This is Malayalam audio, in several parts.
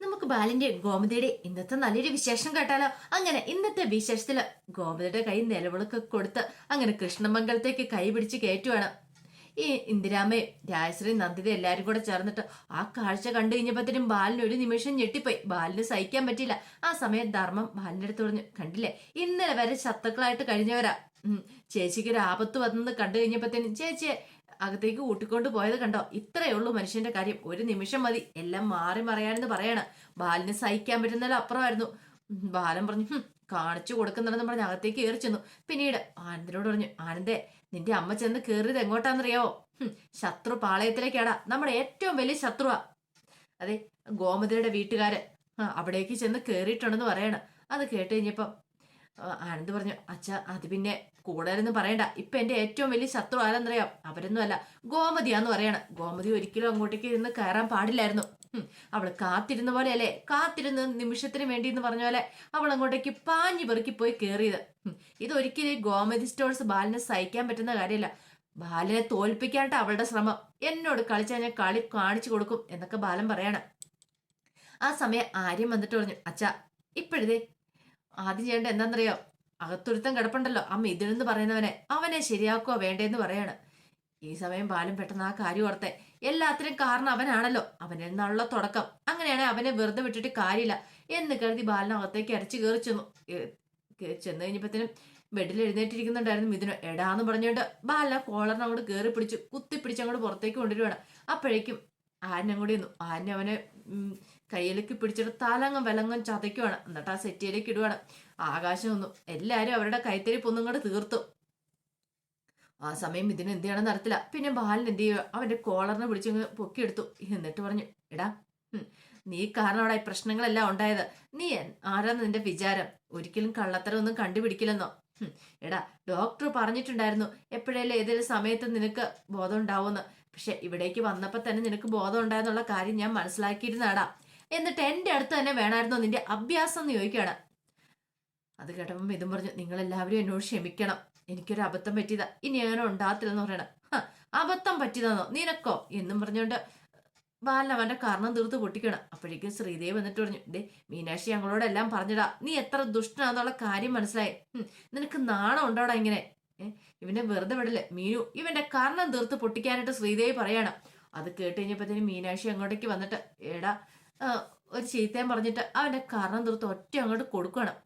നമുക്ക് ബാലന്റെ ഗോമതിയുടെ ഇന്നത്തെ നല്ലൊരു വിശേഷം കേട്ടാലോ? അങ്ങനെ ഇന്നത്തെ വിശേഷത്തിൽ ഗോമതിയുടെ കൈ നിലവിളക്ക് കൊടുത്ത് അങ്ങനെ കൃഷ്ണമംഗലത്തേക്ക് കൈ പിടിച്ച് കയറ്റുവാണ്. ഈ ഇന്ദിരാമയും രാജശ്രീ നന്ദിത എല്ലാരും കൂടെ ചേർന്നിട്ട് ആ കാഴ്ച കണ്ടു കഴിഞ്ഞപ്പോഴത്തേനും ബാലിന് ഒരു നിമിഷം ഞെട്ടിപ്പോയി. ബാലിന് സഹിക്കാൻ പറ്റിയില്ല. ആ സമയം ധർമ്മം ബാലിന്റെ അടുത്ത് പറഞ്ഞു കണ്ടില്ലേ? ഇന്നലെ വരെ ശത്രുക്കളായിട്ട് കഴിഞ്ഞവരാ. ചേച്ചിക്ക് ഒരു ആപത്ത് വന്നത് കണ്ടു കഴിഞ്ഞപ്പോഴത്തേനും ചേച്ചിയെ അകത്തേക്ക് കൂട്ടിക്കൊണ്ട് പോയത് കണ്ടോ? ഇത്രയേ ഉള്ളൂ മനുഷ്യന്റെ കാര്യം. ഒരു നിമിഷം മതി. എല്ലാം മാറി മറയാണെന്ന് പറയാണ്. ബാലിന് സഹിക്കാൻ പറ്റുന്നതിലും അപ്പുറമായിരുന്നു. ബാലൻ പറഞ്ഞു കാണിച്ചു കൊടുക്കുന്നുണ്ടെന്ന് പറഞ്ഞ് അകത്തേക്ക് കയറി ചെന്നു. പിന്നീട് ആനന്ദിനോട് പറഞ്ഞു ആനന്ദേ നിന്റെ അമ്മ ചെന്ന് കയറിയത് എങ്ങോട്ടാന്നറിയാവോ ശത്രു പാളയത്തിലേക്കാടാ. നമ്മുടെ ഏറ്റവും വലിയ ശത്രുവാ. അതെ ഗോമതിയുടെ വീട്ടുകാര് അവിടേക്ക് ചെന്ന് കയറിയിട്ടുണ്ടെന്ന് പറയണം. അത് കേട്ട് കഴിഞ്ഞപ്പം ആനന്ദ് പറഞ്ഞു അച്ഛ അത് പിന്നെ കൂടുതലൊന്നും പറയണ്ട. ഇപ്പൊ എന്റെ ഏറ്റവും വലിയ ശത്രു ആരെന്നറിയാം? അവരൊന്നും അല്ല ഗോമതിയാന്ന് പറയാണ്. ഗോമതി ഒരിക്കലും അങ്ങോട്ടേക്ക് ഇരുന്ന് കയറാൻ പാടില്ലായിരുന്നു. അവൾ കാത്തിരുന്ന പോലെ അല്ലേ കാത്തിരുന്ന് നിമിഷത്തിന് വേണ്ടി എന്ന് പറഞ്ഞ പോലെ അവൾ അങ്ങോട്ടേക്ക് പാഞ്ഞു പെറുക്കി പോയി കയറിയത് ഇതൊരിക്കലും ഗോമതി സ്റ്റോഴ്സ് ബാലിനെ സഹിക്കാൻ പറ്റുന്ന കാര്യമല്ല. ബാലനെ തോൽപ്പിക്കാനായിട്ട് അവളുടെ ശ്രമം. എന്നോട് കളിച്ചാൽ ഞാൻ കളി കാണിച്ചു കൊടുക്കും എന്നൊക്കെ ബാലൻ പറയാണ്. ആ സമയം ആര്യം വന്നിട്ട് പറഞ്ഞു അച്ഛാ ഇപ്പോഴതേ ആദ്യം ചെയ്യേണ്ട എന്താണെന്നറിയോ അകത്തൊരുത്തം കിടപ്പുണ്ടല്ലോ. അമ്മ ഇതിനെന്ന് പറയുന്നവനെ. അവനെ ശരിയാക്കുക വേണ്ടേന്ന് പറയാണ്. ഈ സമയം ബാലൻ പെട്ടെന്ന് ആ കാര്യം ഓർത്തെ. എല്ലാത്തിനും കാരണം അവനാണല്ലോ. അവനിൽ നിന്നുള്ള തുടക്കം. അങ്ങനെയാണെ അവനെ വെറുതെ വിട്ടിട്ട് കാര്യമില്ല എന്ന് കരുതി ബാലനകത്തേക്ക് അരച്ചു കയറി ചെന്നു. ചെന്ന് കഴിഞ്ഞപ്പോഴത്തേനും ബെഡിൽ എഴുന്നേറ്റിരിക്കുന്നുണ്ടായിരുന്നു മിഥുനോ എടാന്ന് പറഞ്ഞുകൊണ്ട് ബാലിനെ കോളറിനെ അങ്ങോട്ട് കയറി പിടിച്ചു. കുത്തി അങ്ങോട്ട് പുറത്തേക്ക് കൊണ്ടുവരുവാണ് അപ്പോഴേക്കും ആരനും കൂടി നിന്നു ആരനെ അവനെ കയ്യിലേക്ക് പിടിച്ചിട്ട് തലങ്ങും വിലങ്ങും ചതയ്ക്കുവാണ്. എന്നിട്ട് ആ സെറ്റിയിലേക്ക് ഇടുവാണ്. ആകാശം ഒന്നും എല്ലാരും അവരുടെ കൈത്തരി പൊന്നുങ്ങോട്ട് തീർത്തു. ആ സമയം ഇതിന് എന്ത് ചെയ്യണമെന്ന് പിന്നെ ബാലൻ എന്ത് ചെയ്യുക അവന്റെ കോളറിനെ പിടിച്ചങ്ങ് പൊക്കിയെടുത്തു. എന്നിട്ട് പറഞ്ഞു എടാ നീ കാരണം ഈ പ്രശ്നങ്ങളെല്ലാം ഉണ്ടായത്. നീ ആരാന്ന് നിന്റെ വിചാരം? ഒരിക്കലും കള്ളത്തരം ഒന്നും കണ്ടുപിടിക്കില്ലെന്നോ? എടാ ഡോക്ടർ പറഞ്ഞിട്ടുണ്ടായിരുന്നു. എപ്പോഴേലും ഏതെങ്കിലും സമയത്ത് നിനക്ക് ബോധം ഉണ്ടാവുമെന്ന്. പക്ഷെ ഇവിടേക്ക് വന്നപ്പോ തന്നെ നിനക്ക് ബോധം ഉണ്ടായെന്നുള്ള കാര്യം ഞാൻ മനസ്സിലാക്കിയിരുന്നാടാ. എന്നിട്ട് എന്റെ അടുത്ത് തന്നെ വേണമായിരുന്നോ നിന്റെ അഭ്യാസം എന്ന് ചോദിക്കുകയാണ്. അത് കേട്ടപ്പം ഇതും പറഞ്ഞു നിങ്ങൾ എല്ലാവരും എന്നോട് ക്ഷമിക്കണം. എനിക്കൊരു അബദ്ധം പറ്റിയതാ. ഇനി അങ്ങനെ ഉണ്ടാകത്തില്ലെന്ന് പറയണം. "ഹ, അബദ്ധം പറ്റിയതാണോ നിനക്കോ? എന്നും പറഞ്ഞുകൊണ്ട് ബാലൻ അവന്റെ കാരണം തീർത്ത് പൊട്ടിക്കണം അപ്പോഴേക്കും ശ്രീദേവ് എന്നിട്ട് പറഞ്ഞു ഡേ മീനാക്ഷി ഞങ്ങളോടെല്ലാം പറഞ്ഞിടാ നീ എത്ര ദുഷ്ടനാന്നുള്ള കാര്യം മനസ്സിലായി. നിനക്ക് നാണം ഉണ്ടോടാ ഇങ്ങനെ? ഇവനെ വെറുതെ വിടൽ മീനു? ഇവന്റെ കാരണം തീർത്ത് പൊട്ടിക്കാനായിട്ട് ശ്രീദേവി പറയാണ്. അത് കേട്ട് കഴിഞ്ഞപ്പോഴത്തേനും മീനാക്ഷി അങ്ങോട്ടേക്ക് വന്നിട്ട് എടാ ഒരു ചീത്തയും പറഞ്ഞിട്ട് അവന്റെ കാരണം തീർത്ത് ഒറ്റ അങ്ങോട്ട് കൊടുക്കണം.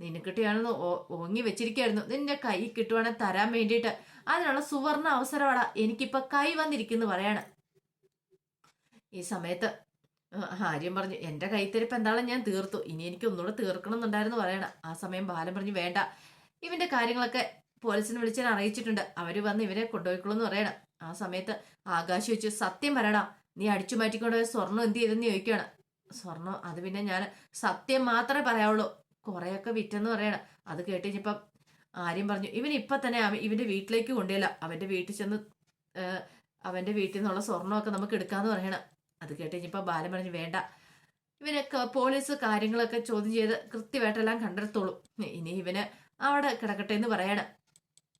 നിനക്കിട്ടിയാണെന്ന് ഓങ്ങി വെച്ചിരിക്കായിരുന്നു. നിന്റെ കൈ കിട്ടുവാണെങ്കിൽ തരാൻ വേണ്ടിയിട്ട്. അതിനുള്ള സുവർണ അവസരമാണ് എനിക്കിപ്പൊ കൈ വന്നിരിക്കുന്നു പറയാണ്. ഈ സമയത്ത് ആര്യം പറഞ്ഞു എന്റെ കൈത്തരിപ്പ് എന്താണെന്ന് ഞാൻ തീർത്തു. ഇനി എനിക്ക് ഒന്നുകൂടെ തീർക്കണം എന്നുണ്ടായിരുന്നു പറയണം. ആ സമയം ബാലൻ പറഞ്ഞു വേണ്ട. ഇവന്റെ കാര്യങ്ങളൊക്കെ പോലീസിനെ വിളിച്ചാൽ അറിയിച്ചിട്ടുണ്ട്. അവർ വന്ന് ഇവരെ കൊണ്ടുപോയിക്കോളൂ എന്ന് പറയണം. ആ സമയത്ത് ആകാശ് വെച്ചു സത്യം പറയടാ. നീ അടിച്ചു മാറ്റിക്കൊണ്ട് സ്വർണം എന്ത് ചെയ്തെന്ന് ചോദിക്കുകയാണ്. സ്വർണം അത് പിന്നെ ഞാൻ സത്യം മാത്രമേ പറയാവുള്ളൂ. കുറെയൊക്കെ വിറ്റെന്ന് പറയണം. അത് കേട്ട് കഴിഞ്ഞപ്പം ആര്യം പറഞ്ഞു ഇവൻ ഇപ്പം തന്നെ ഇവന്റെ വീട്ടിലേക്ക് കൊണ്ടുപോയില്ല അവന്റെ വീട്ടിൽ ചെന്ന് അവന്റെ വീട്ടിൽ നിന്നുള്ള സ്വർണമൊക്കെ നമുക്ക് എടുക്കാമെന്ന് പറയണം. അത് കേട്ട് കഴിഞ്ഞപ്പോൾ ബാലൻ പറഞ്ഞു വേണ്ട. ഇവനൊക്കെ പോലീസ് കാര്യങ്ങളൊക്കെ ചോദ്യം ചെയ്ത് കൃത്യമായിട്ടെല്ലാം കണ്ടെടുത്തോളൂ. ഇനി ഇവന് അവിടെ കിടക്കട്ടെ എന്ന് പറയണം.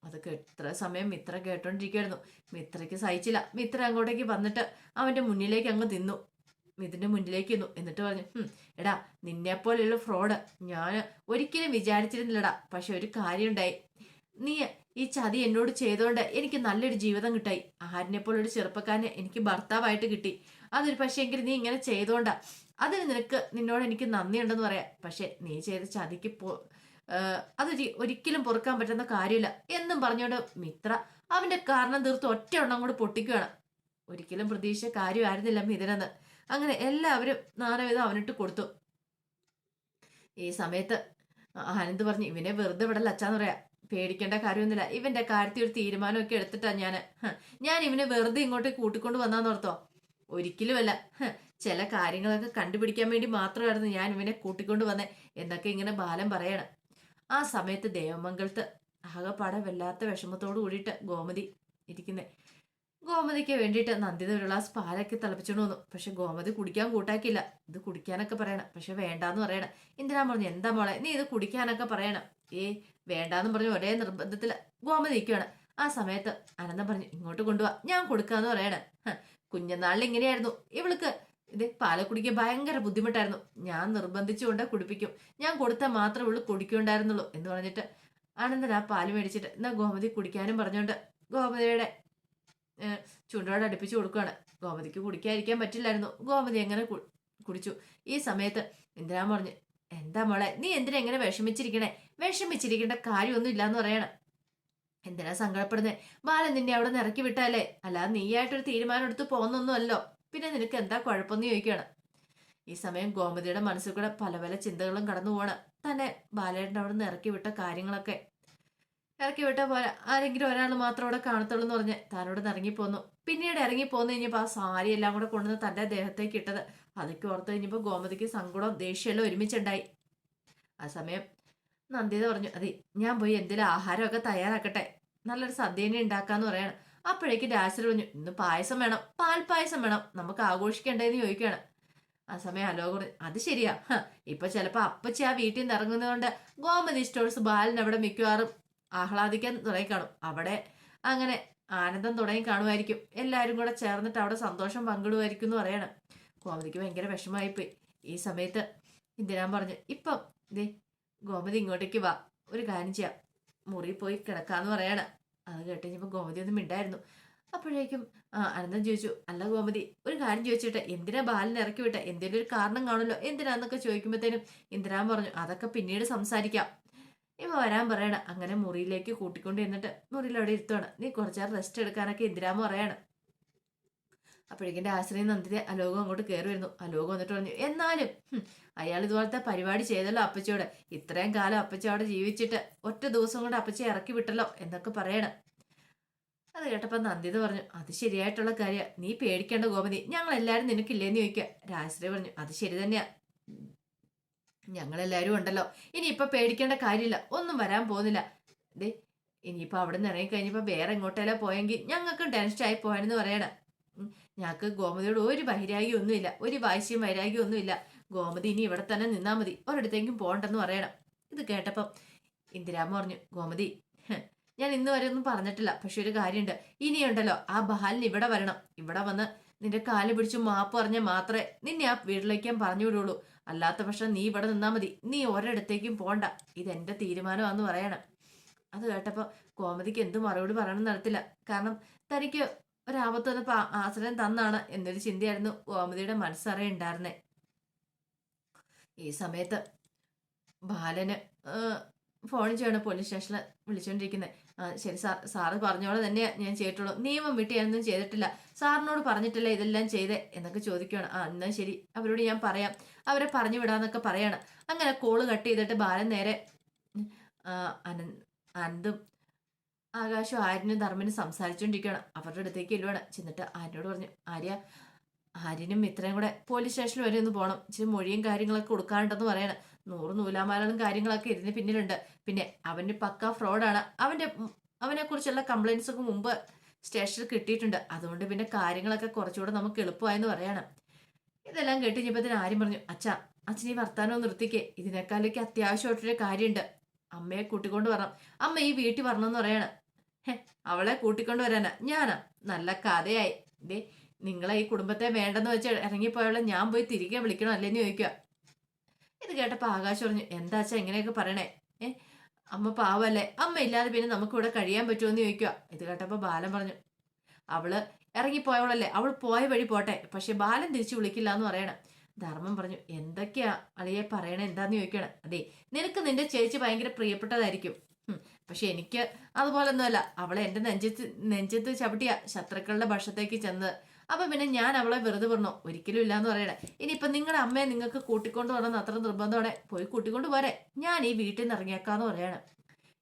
അതൊക്കെ എത്ര സമയം മിത്ര കേട്ടോണ്ടിരിക്കായിരുന്നു മിത്രയ്ക്ക് സഹിച്ചില്ല. മിത്ര അങ്ങോട്ടേക്ക് വന്നിട്ട് അവന്റെ മുന്നിലേക്ക് അങ്ങ് തിന്നു ഇതിന്റെ മുന്നിലേക്ക് നിന്നു. എന്നിട്ട് പറഞ്ഞു എടാ നിന്നെ പോലെയുള്ള ഫ്രോഡ് ഞാൻ ഒരിക്കലും വിചാരിച്ചിരുന്നില്ലടാ. പക്ഷെ ഒരു കാര്യമുണ്ടായി. നീ ഈ ചതി എന്നോട് ചെയ്തോണ്ട് എനിക്ക് നല്ലൊരു ജീവിതം കിട്ടായി. ആരിനെ പോലൊരു ചെറുപ്പക്കാരനെ എനിക്ക് ഭർത്താവായിട്ട് കിട്ടി. അതൊരു പക്ഷേ എങ്കിൽ നീ ഇങ്ങനെ ചെയ്തോണ്ടാ. അതിന് നിനക്ക് നിന്നോട് എനിക്ക് നന്ദിയുണ്ടെന്ന് പറയാം. പക്ഷെ നീ ചെയ്ത ചതിക്ക് പോ അത് ഒരി- ഒരിക്കലും പൊറുക്കാൻ പറ്റുന്ന കാര്യമില്ല എന്നും പറഞ്ഞോണ്ട് മിത്ര അവന്റെ കാരണം തീർത്ത് ഒറ്റ എണ്ണം കൂടെ പൊട്ടിക്കുകയാണ് ഒരിക്കലും പ്രതീക്ഷ കാര്യമായിരുന്നില്ല മിഥുനെന്ന്. അങ്ങനെ എല്ലാവരും നാനവിധം അവനിട്ട് കൊടുത്തു. ഈ സമയത്ത് ആനന്ദ് പറഞ്ഞു ഇവനെ വെറുതെ വിടല്ല അച്ഛാന്ന് പറയാ. പേടിക്കേണ്ട കാര്യമൊന്നുമില്ല. ഇവന്റെ കാര്യത്തിൽ ഒരു തീരുമാനമൊക്കെ എടുത്തിട്ടാ ഞാൻ ഞാൻ ഇവനെ വെറുതെ ഇങ്ങോട്ട് കൂട്ടിക്കൊണ്ട് വന്നാന്ന് ഓർത്തോ. ഒരിക്കലുമല്ല. ചില കാര്യങ്ങളൊക്കെ കണ്ടുപിടിക്കാൻ വേണ്ടി മാത്രമായിരുന്നു ഞാൻ ഇവനെ കൂട്ടിക്കൊണ്ട് വന്നേ. എന്നൊക്കെ ഇങ്ങനെ ബാലം പറയണം. ആ സമയത്ത് ദേവമംഗലത്ത് ആകെപ്പാടെ വല്ലാത്ത വിഷമത്തോട് കൂടിയിട്ട് ഗോമതി ഇരിക്കുന്നേ. ഗോമതിക്ക് വേണ്ടിയിട്ട് നന്ദിത ഒരു ഗ്ലാസ് പാലൊക്കെ തിളപ്പിച്ചോണ്ട് വന്നു. പക്ഷെ ഗോമതി കുടിക്കാൻ കൂട്ടാക്കില്ല ഇത് കുടിക്കാനൊക്കെ പറയണം. പക്ഷെ വേണ്ടാന്ന് പറയണം. എന്തിനാ പറഞ്ഞു എന്താ മോളെ? നീ ഇത് കുടിക്കാനൊക്കെ പറയണം. ഏ വേണ്ടാന്ന് പറഞ്ഞു ഒരേ നിർബന്ധത്തിൽ ഗോമതി ഇരിക്കുകയാണ് ആ സമയത്ത് അനന്തം പറഞ്ഞു ഇങ്ങോട്ട് കൊണ്ടുപോവാ ഞാൻ കൊടുക്കാന്ന് പറയണം. കുഞ്ഞനാളിൽ ഇങ്ങനെയായിരുന്നു. ഇവൾക്ക് ഇത് പാല കുടിക്കാൻ ഭയങ്കര ബുദ്ധിമുട്ടായിരുന്നു. ഞാൻ നിർബന്ധിച്ചുകൊണ്ട് കുടിപ്പിക്കും. ഞാൻ കൊടുത്താൽ മാത്രമേ ഉള്ളൂ കുടിക്കുണ്ടായിരുന്നുള്ളൂ എന്ന് പറഞ്ഞിട്ട് ആനന്ദൻ ആ പാൽ മേടിച്ചിട്ട് എന്നാ ഗോമതി കുടിക്കാനും പറഞ്ഞുകൊണ്ട് ഗോമതിയുടെ ചുണ്ടോട് അടുപ്പിച്ച് കൊടുക്കുകയാണ് ഗോമതിക്ക് കുടിക്കാതിരിക്കാൻ പറ്റില്ലായിരുന്നു. ഗോമതി എങ്ങനെ കുടിച്ചു. ഈ സമയത്ത് ഇന്ദിരാ പറഞ്ഞു എന്താ മോളെ നീ എന്തിനാ എങ്ങനെ വിഷമിച്ചിരിക്കണേ? വിഷമിച്ചിരിക്കേണ്ട കാര്യമൊന്നും ഇല്ലാന്ന് പറയണം. എന്തിനാ സങ്കടപ്പെടുന്നേ ബാലൻ നിന്നെ അവിടെ നിന്ന് ഇറക്കി വിട്ടാലേ അല്ലാതെ നീയായിട്ടൊരു തീരുമാനം എടുത്ത് പോകുന്നൊന്നുമല്ലോ. പിന്നെ നിനക്ക് എന്താ കുഴപ്പമെന്ന് ചോദിക്കുകയാണ്. ഈ സമയം ഗോമതിയുടെ മനസ്സിൽ കൂടെ പല പല ചിന്തകളും കടന്നു പോവാണ്. തന്നെ ബാലേട്ടൻ അവിടെ നിന്ന് ഇറക്കി വിട്ട കാര്യങ്ങളൊക്കെ. ഇറക്കി വിട്ട പോലെ ആരെങ്കിലും ഒരാൾ മാത്രം അവിടെ കാണത്തുള്ളൂ എന്ന് പറഞ്ഞ് താനോട് ഇറങ്ങിപ്പോന്നു പിന്നീട് ഇറങ്ങി പോന്നു കഴിഞ്ഞപ്പോൾ ആ സാരി എല്ലാം കൂടെ കൊണ്ടുവന്ന് തന്റെ ദേഹത്തേക്ക് ഇട്ടത്. അതൊക്കെ ഓർത്ത് കഴിഞ്ഞപ്പോൾ ഗോമതിക്ക് സങ്കടവും ദേഷ്യമെല്ലാം ഒരുമിച്ചുണ്ടായി. ആ സമയം നന്ദിത പറഞ്ഞു അതെ ഞാൻ പോയി എന്തെങ്കിലും ആഹാരമൊക്കെ തയ്യാറാക്കട്ടെ. നല്ലൊരു സദ്യനെ ഉണ്ടാക്കാന്ന് പറയാണ്. അപ്പോഴേക്കും രാശി പറഞ്ഞു ഇന്ന് പായസം വേണം പാൽ പായസം വേണം നമുക്ക് ആഘോഷിക്കേണ്ടതെന്ന് ചോദിക്കുകയാണ്. ആ സമയം അലോക അത് ശരിയാ. ഇപ്പൊ ചിലപ്പോ അപ്പച്ചി ആ വീട്ടിൽ നിന്ന് ഇറങ്ങുന്നതുകൊണ്ട് ഗോമതി സ്റ്റോഴ്സ് ബാലൻ അവിടെ മിക്കവാറും ആഹ്ലാദിക്കാൻ തുടങ്ങി കാണും. അവിടെ അങ്ങനെ ആനന്ദം തുടങ്ങി കാണുമായിരിക്കും. എല്ലാവരും കൂടെ ചേർന്നിട്ട് അവിടെ സന്തോഷം പങ്കിടുമായിരിക്കും എന്ന് പറയണം. ഗോമതിക്ക് ഭയങ്കര വിഷമമായിപ്പോയി. ഈ സമയത്ത് ഇന്ദിരാൻ പറഞ്ഞു ഇപ്പം ദേ ഗോമതി ഇങ്ങോട്ടേക്ക് വാ ഒരു കാര്യം ചെയ്യാം. മുറി പോയി കിടക്കാന്ന് പറയാണ്. അത് കേട്ട് കഴിഞ്ഞപ്പോൾ ഗോമതി ഒന്നും മിണ്ടായിരുന്നു. അപ്പോഴേക്കും ആ അനന്തൻ ചോദിച്ചു അല്ല ഗോമതി ഒരു കാര്യം ചോദിച്ചിട്ട് എന്തിനാ ബാലിനെ ഇറക്കി വിട്ടെ? എന്തെങ്കിലും ഒരു കാരണം കാണുമല്ലോ? എന്തിനാന്നൊക്കെ ചോദിക്കുമ്പോഴത്തേനും ഇന്ദിരാൻ പറഞ്ഞു അതൊക്കെ പിന്നീട് സംസാരിക്കാം. ഇവ വരാൻ പറയണം. അങ്ങനെ മുറിയിലേക്ക് കൂട്ടിക്കൊണ്ട് എന്നിട്ട് മുറിയിൽ അവിടെ ഇരുത്തുവാണ്. നീ കുറച്ചേരം റെസ്റ്റ് എടുക്കാനൊക്കെ ഇന്ദിരാമ പറയാണ്. അപ്പോഴേക്കും ആശ്രയം നന്ദിതെ അലോകം അങ്ങോട്ട് കയറി വരുന്നു. അലോകം വന്നിട്ട് പറഞ്ഞു എന്നാലും അയാൾ ഇതുപോലത്തെ പരിപാടി ചെയ്തല്ലോ അപ്പച്ചിയോട്. ഇത്രയും കാലം അപ്പച്ചി അവിടെ ജീവിച്ചിട്ട് ഒറ്റ ദിവസം കൊണ്ട് അപ്പച്ചി ഇറക്കി വിട്ടല്ലോ എന്നൊക്കെ പറയണം. അത് കേട്ടപ്പോൾ നന്ദിത പറഞ്ഞു അത് ശരിയായിട്ടുള്ള കാര്യം. നീ പേടിക്കേണ്ട ഗോമതി ഞങ്ങൾ നിനക്കില്ലേന്ന് ചോദിക്കുക രാജശ്രീ പറഞ്ഞു അത് ശരി തന്നെയാ. ഞങ്ങളെല്ലാവരും ഉണ്ടല്ലോ. ഇനിയിപ്പൊ പേടിക്കേണ്ട കാര്യമില്ല. ഒന്നും വരാൻ പോകുന്നില്ല. ദേ അവിടെ നിന്ന് ഇറങ്ങി കഴിഞ്ഞപ്പോ വേറെ എങ്ങോട്ടെല്ലാം പോയെങ്കിൽ ഞങ്ങൾക്കും ആയി പോയെന്ന് പറയണം. ഞങ്ങൾക്ക് ഗോമതിയോട് ഒരു വൈരാഗ്യം ഒന്നുമില്ല. ഒരു വാശിയും വൈരാഗ്യം ഒന്നുമില്ല. ഗോമതി ഇനി ഇവിടെ തന്നെ നിന്നാൽ മതി. ഒരിടത്തേക്കും പോകണ്ടെന്ന് പറയണം. ഇത് കേട്ടപ്പം ഇന്ദിരാമ പറഞ്ഞു ഗോമതി ഞാൻ ഇന്ന് വരെ ഒന്നും പറഞ്ഞിട്ടില്ല. പക്ഷെ ഒരു കാര്യമുണ്ട്. ഇനിയുണ്ടല്ലോ ആ ബഹാലിന് ഇവിടെ വരണം. ഇവിടെ വന്ന് നിന്റെ കാൽ പിടിച്ച് മാപ്പ് പറഞ്ഞാൽ മാത്രമേ നിന്നെ ആ വീട്ടിലേക്ക് ഞാൻ പറഞ്ഞു വിടുള്ളൂ. അല്ലാത്ത പക്ഷേ നീ ഇവിടെ നിന്നാ മതി. നീ ഒരിടത്തേക്കും പോണ്ട. എന്റെ തീരുമാനമാണെന്ന് പറയണം. അത് കേട്ടപ്പോൾ കോമതിക്ക് എന്ത് മറുപടി പറയണം നടത്തില്ല കാരണം തനിക്ക് ഒരാപത്ത് വന്നപ്പോ ആശ്രയം തന്നാണ് എന്നൊരു ചിന്തയായിരുന്നു ഗോമതിയുടെ മനസ്സറിയുണ്ടായിരുന്നേ. ഈ സമയത്ത് ബാലന് ഫോൺ ചെയ്യണം പോലീസ് സ്റ്റേഷനിൽ വിളിച്ചോണ്ടിരിക്കുന്നത് ആ ശരി സാർ സാറ് പറഞ്ഞോളെ തന്നെയാ ഞാൻ ചെയ്തിട്ടുള്ളൂ. നിയമം വിട്ട് ഞാനൊന്നും ചെയ്തിട്ടില്ല. സാറിനോട് പറഞ്ഞിട്ടില്ല ഇതെല്ലാം ചെയ്തേ എന്നൊക്കെ ചോദിക്കുകയാണ് ആ എന്നാൽ ശരി. അവരോട് ഞാൻ പറയാം. അവരെ പറഞ്ഞു വിടാന്നൊക്കെ പറയാണ്. അങ്ങനെ കോൾ കട്ട് ചെയ്തിട്ട് ബാലൻ നേരെ അനന്ത് ആകാശവും ആര്യനും ധർമ്മനും സംസാരിച്ചുകൊണ്ടിരിക്കുകയാണ് അവരുടെ അടുത്തേക്ക് ഇല്ലുവാണ് ചെന്നിട്ട് ആര്യനോട് പറഞ്ഞു ആര്യ ആര്യനും ഇത്രയും കൂടെ പോലീസ് സ്റ്റേഷനിൽ വരെ ഒന്ന് പോകണം ഇച്ചിരി മൊഴിയും കാര്യങ്ങളൊക്കെ കൊടുക്കാനുണ്ടെന്ന് പറയണം. നൂറ് നൂലാമാലകളും കാര്യങ്ങളൊക്കെ ഇതിന് പിന്നിലുണ്ട്. പിന്നെ അവന് പക്ക ഫ്രോഡാണ് അവന്റെ അവനെ കുറിച്ചുള്ള കംപ്ലൈൻസ് ഒക്കെ മുമ്പ് സ്റ്റേഷനിൽ കിട്ടിയിട്ടുണ്ട്. അതുകൊണ്ട് പിന്നെ കാര്യങ്ങളൊക്കെ കുറച്ചുകൂടെ നമുക്ക് എളുപ്പമായെന്ന് പറയണം. ഇതെല്ലാം കേട്ട് കഴിഞ്ഞപ്പത്തിന് ആര്യം പറഞ്ഞു അച്ഛാ അച്ഛൻ ഈ വർത്താനം നിർത്തിക്കേ. ഇതിനേക്കാളേക്ക് അത്യാവശ്യമായിട്ടൊരു കാര്യമുണ്ട്. അമ്മയെ കൂട്ടിക്കൊണ്ട് വരണം. അമ്മ ഈ വീട്ടിൽ വരണമെന്ന് പറയണം. അവളെ കൂട്ടിക്കൊണ്ട് വരാനാ. ഞാനാ. നല്ല കഥയായി. ദേ നിങ്ങളെ ഈ കുടുംബത്തെ വേണ്ടെന്ന് വെച്ച് ഇറങ്ങിപ്പോയവളെ ഞാൻ പോയി തിരികെ വിളിക്കണം അല്ലെന്ന് ചോദിക്കുക ഇത് കേട്ടപ്പോൾ ആകാശ് പറഞ്ഞു എന്താ വെച്ചാ എങ്ങനെയൊക്കെ പറയണേ? ഏ അമ്മ പാവല്ലേ. അമ്മ ഇല്ലാതെ പിന്നെ നമുക്ക് ഇവിടെ കഴിയാൻ പറ്റുമെന്ന് ചോദിക്കുക ഇത് കേട്ടപ്പോൾ ബാലൻ പറഞ്ഞു അവൾ ഇറങ്ങിപ്പോയവളല്ലേ. അവൾ പോയ വഴി പോട്ടെ. പക്ഷെ ബാലൻ തിരിച്ചു വിളിക്കില്ല എന്ന് പറയണം. ധർമ്മം പറഞ്ഞു എന്തൊക്കെയാ അളിയെ പറയണേ? എന്താന്ന് ചോദിക്കണം? അതെ നിനക്ക് നിന്റെ ചേച്ചി ഭയങ്കര പ്രിയപ്പെട്ടതായിരിക്കും. പക്ഷെ എനിക്ക് അതുപോലൊന്നുമല്ല. അവളെ എന്റെ നെഞ്ചത്ത് നെഞ്ചത്ത് ചവിട്ടിയ ശത്രുക്കളുടെ ഭക്ഷത്തേക്ക് ചെന്ന്. അപ്പൊ പിന്നെ ഞാൻ അവളെ വെറുതെ പറഞ്ഞു ഒരിക്കലും ഇല്ലാന്ന് പറയണേ. ഇനിയിപ്പൊ നിങ്ങളുടെ അമ്മയെ നിങ്ങൾക്ക് കൂട്ടിക്കൊണ്ട് വരണമെന്ന് അത്ര നിർബന്ധമാണ്. പോയി കൂട്ടിക്കൊണ്ട് പോരെ ഞാൻ ഈ വീട്ടിൽ നിന്ന് ഇറങ്ങിയേക്കാന്ന് പറയണം.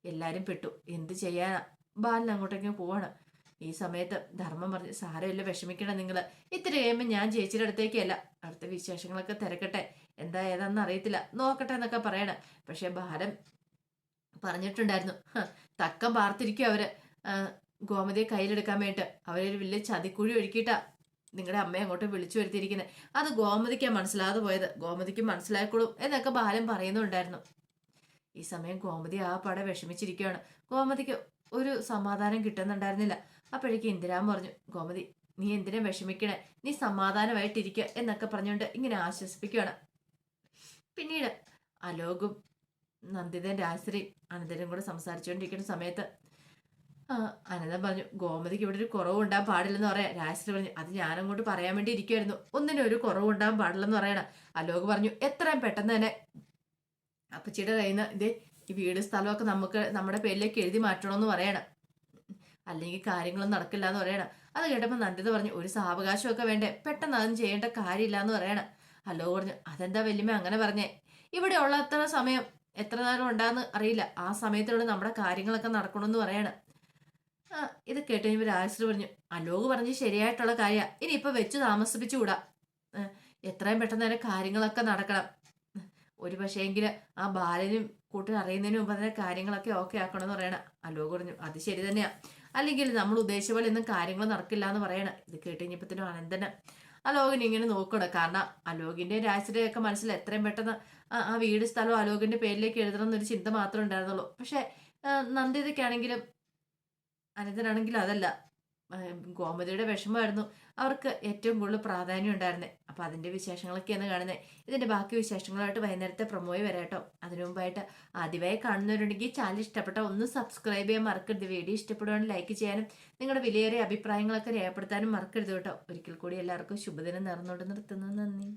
എല്ലാരും പെട്ടു. എന്ത് ചെയ്യാനാ? ബാലൻ അങ്ങോട്ടേക്ക് പോവാണ്. ഈ സമയത്ത് ധർമ്മം പറഞ്ഞ് സാരമില്ല വിഷമിക്കണം നിങ്ങൾ ഇത്തിരി കഴിയുമ്പോൾ ഞാൻ ചേച്ചിയുടെ അടുത്തേക്കല്ല അടുത്ത വിശേഷങ്ങളൊക്കെ തിരക്കട്ടെ. എന്താ ഏതാണെന്ന് അറിയത്തില്ല. നോക്കട്ടെ എന്നൊക്കെ പറയണം. പക്ഷെ ബാലൻ പറഞ്ഞിട്ടുണ്ടായിരുന്നു. "ഹ, തക്കം പാർത്തിരിക്കും അവർ. ഗോമതിയെ കയ്യിലെടുക്കാൻ വേണ്ടിട്ട് അവരൊരു വലിയ ചതിക്കുഴി ഒഴുക്കിയിട്ടാ നിങ്ങളുടെ അമ്മയെ അങ്ങോട്ട് വിളിച്ചു വരുത്തിയിരിക്കുന്നത് അത് ഗോമതിക്കാ മനസ്സിലാതെ പോയത്. ഗോമതിക്ക് മനസ്സിലായിക്കോളും എന്നൊക്കെ ബാലൻ പറയുന്നുണ്ടായിരുന്നു. ഈ സമയം ഗോമതി ആ പട വിഷമിച്ചിരിക്കുകയാണ്. ഗോമതിക്ക് ഒരു സമാധാനം കിട്ടുന്നുണ്ടായിരുന്നില്ല. അപ്പോഴേക്ക് ഇന്ദിരാൻ പറഞ്ഞു ഗോമതി നീ എന്തിനാ വിഷമിക്കണേ? നീ സമാധാനമായിട്ടിരിക്കുക എന്നൊക്കെ പറഞ്ഞുകൊണ്ട് ഇങ്ങനെ ആശ്വസിപ്പിക്കുകയാണ്. പിന്നീട് അലോകും നന്ദിതൻ രാജശ്രീ അനന്തരും കൂടെ സംസാരിച്ചുകൊണ്ടിരിക്കുന്ന സമയത്ത് അനന്ത പറഞ്ഞു ഗോമതിക്ക് ഇവിടെ ഒരു കുറവുണ്ടാകാൻ പാടില്ലെന്ന് പറയാം. രാജശ്രീ പറഞ്ഞു അത് ഞാനങ്ങോട്ട് പറയാൻ വേണ്ടി ഇരിക്കുമായിരുന്നു ഒന്നിനും ഒരു കുറവ് കുറവുണ്ടാകാൻ പാടില്ലെന്ന് പറയണം. അലോക് പറഞ്ഞു എത്രയും പെട്ടെന്ന് തന്നെ. അപ്പച്ചിയുടെ കയ്യിൽ നിന്ന് ഇതേ ഈ വീട് സ്ഥലമൊക്കെ നമുക്ക് നമ്മുടെ പേരിലേക്ക് എഴുതി മാറ്റണമെന്ന് പറയണം. അല്ലെങ്കിൽ കാര്യങ്ങളൊന്നും നടക്കില്ല എന്ന് പറയണം. അത് കേട്ടപ്പോൾ നന്ദിത പറഞ്ഞു ഒരു സാവകാശമൊക്കെ വേണ്ടേ. പെട്ടെന്ന് അതൊന്നും ചെയ്യേണ്ട കാര്യമില്ല എന്ന് പറയണം. അല്ലോ പറഞ്ഞു അതെന്താ വല്യമ്മ അങ്ങനെ പറഞ്ഞേ? ഇവിടെ ഉള്ള അത്ര സമയം എത്ര നേരം ഉണ്ടാന്ന് അറിയില്ല. ആ സമയത്തിനുള്ളിൽ നമ്മുടെ കാര്യങ്ങളൊക്കെ നടക്കണമെന്ന് പറയണം. ഇത് കേട്ട് കഴിഞ്ഞപ്പോൾ രാജശ്രീ പറഞ്ഞു അലോക് പറഞ്ഞ് ശരിയായിട്ടുള്ള കാര്യമാണ് ഇനി ഇപ്പൊ വെച്ച് താമസിപ്പിച്ചുകൂടാ കൂടാ എത്രയും പെട്ടെന്ന് തന്നെ കാര്യങ്ങളൊക്കെ നടക്കണം. ഒരു പക്ഷേങ്കിൽ ആ ബാലനും കൂട്ടി അറിയുന്നതിന് മുമ്പ് തന്നെ കാര്യങ്ങളൊക്കെ ഓക്കെ ആക്കണമെന്ന് പറയണം. അലോക് പറഞ്ഞു അത് ശരി തന്നെയാ. അല്ലെങ്കിൽ നമ്മൾ ഉദ്ദേശിച്ച പോലെ ഒന്നും കാര്യങ്ങൾ നടക്കില്ല എന്ന് പറയണം. ഇത് കേട്ട് കഴിഞ്ഞപ്പോഴത്തേനും അനന്തന് അലോകിനെ ഇങ്ങനെ നോക്കണം കാരണം അലോകിന്റെ രാജ്യത്തെയൊക്കെ മനസ്സിൽ എത്രയും പെട്ടെന്ന് ആ വീട് സ്ഥലവും അലോകിന്റെ പേരിലേക്ക് എഴുതണം എന്നൊരു ചിന്ത മാത്രമേ ഉണ്ടായിരുന്നുള്ളൂ. പക്ഷെ നന്ദിതയ്ക്കാണെങ്കിലും അനന്തനാണെങ്കിലും അതല്ല. ഗോമതിയുടെ വിഷമമായിരുന്നു അവർക്ക് ഏറ്റവും കൂടുതൽ പ്രാധാന്യം ഉണ്ടായിരുന്നത് അപ്പൊ അതിന്റെ വിശേഷങ്ങളൊക്കെയാണ് കാണുന്നത് ഇതിന്റെ ബാക്കി വിശേഷങ്ങളായിട്ട് വൈകുന്നേരത്തെ പ്രൊമോയി വരാട്ടോ അതിനു മുമ്പായിട്ട് ആദ്യമായി കാണുന്നവരുണ്ടെങ്കിൽ ചാനൽ ഇഷ്ടപ്പെട്ട ഒന്ന് സബ്സ്ക്രൈബ് ചെയ്യാൻ മറക്കരുത്. വീഡിയോ ഇഷ്ടപ്പെടുവാണെങ്കിൽ ലൈക്ക് ചെയ്യാനും നിങ്ങളുടെ വിലയേറിയ അഭിപ്രായങ്ങളൊക്കെ രേഖപ്പെടുത്താനും മറക്കരുത് കേട്ടോ. ഒരിക്കൽ കൂടി എല്ലാവർക്കും ശുഭദിനം നേർന്നുകൊണ്ട് നിർത്തുന്നു. നന്ദി.